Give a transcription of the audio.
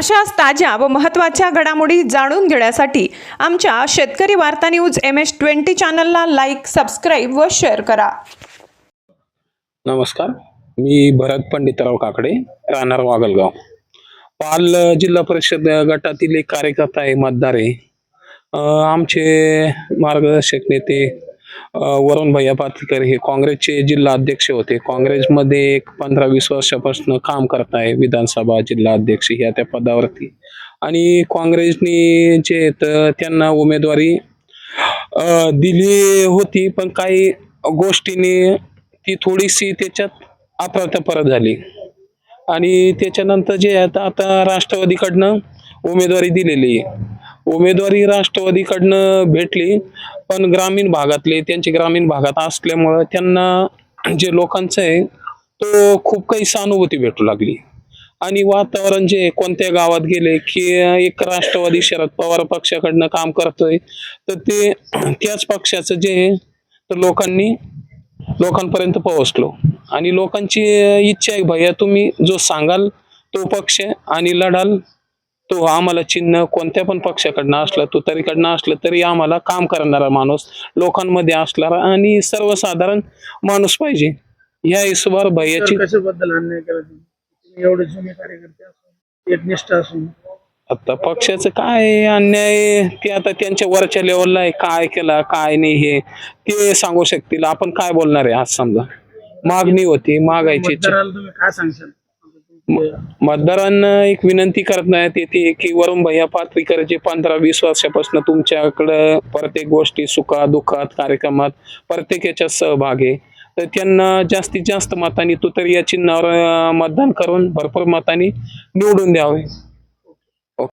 अशाच ताज्या व महत्त्वाच्या घडामोडी जाणून घेण्यासाठी आमच्या शेतकरी वार्ता न्यूज एम एस ट्वेंटी चॅनलला लाईक सबस्क्राईब व शेअर करा. नमस्कार. मी भरत पंडितराव काकडे राहणार वागलगाव. पाल जिल्हा परिषद गटातील एक कार्यकर्ता आहे मतदार आहे. आमचे मार्गदर्शक नेते वरुण भैया पाथीकर हे काँग्रेसचे जिल्हा अध्यक्ष होते. काँग्रेसमध्ये एक पंधरा वीस वर्षापासून काम करत आहे विधानसभा जिल्हा अध्यक्ष ह्या त्या पदावरती. आणि काँग्रेसने जे त्यांना उमेदवारी अं, दिली होती पण काही गोष्टीने ती थोडीशी त्याच्यात अप्रतपरत झाली. आणि त्याच्यानंतर जे आता आता राष्ट्रवादीकडनं उमेदवारी दिलेली आहे. उमेदवारी राष्ट्रवादीकडनं भेटली पण ग्रामीण भागातले त्यांचे ग्रामीण भागात असल्यामुळं त्यांना जे लोकांचं आहे तो खूप काही सहानुभूती भेटू लागली. आणि वातावरण जे कोणत्या गावात गेले की एक राष्ट्रवादी शरद पवार पक्षाकडनं काम करतोय तर ते त्याच पक्षाचं जे आहे तर लोकांनी लोकांपर्यंत पोहोचलो. आणि लोकांची इच्छा आहे भैया तुम्ही जो सांगाल तो पक्ष आणि लढाल तो आम्हाला चिन्ह कोणत्या पण पक्षाकडनं असलं तो तरीकडनं असलं तरी आम्हाला काम करणारा माणूस लोकांमध्ये असणारा आणि सर्वसाधारण माणूस पाहिजे. या हिशोबावर भैयाची कशाबद्दल अन्याय तुम्ही? एवढे जुने कार्यकर्ते असून एकनिष्ठ असून. आता पक्षाचं काय अन्याय? ते आता त्यांच्या वरच्या लेवलला आहे. काय केलं काय नाही हे. ते सांगू शकतील. आपण काय बोलणार आहे आज समजा? मागणी होती मागायची काय सांगशाल? मतदारांना एक विनंती करण्यात येते की वरुण भैया पात्रीकर जे पंधरा वीस वर्षापासून तुमच्याकडं प्रत्येक गोष्टी सुखात दुःखात कार्यक्रमात प्रत्येक याच्यात सहभाग आहे. तर त्यांना जास्तीत जास्त मतांनी तू तरी या चिन्हावर मतदान करून भरपूर मतांनी निवडून द्यावे.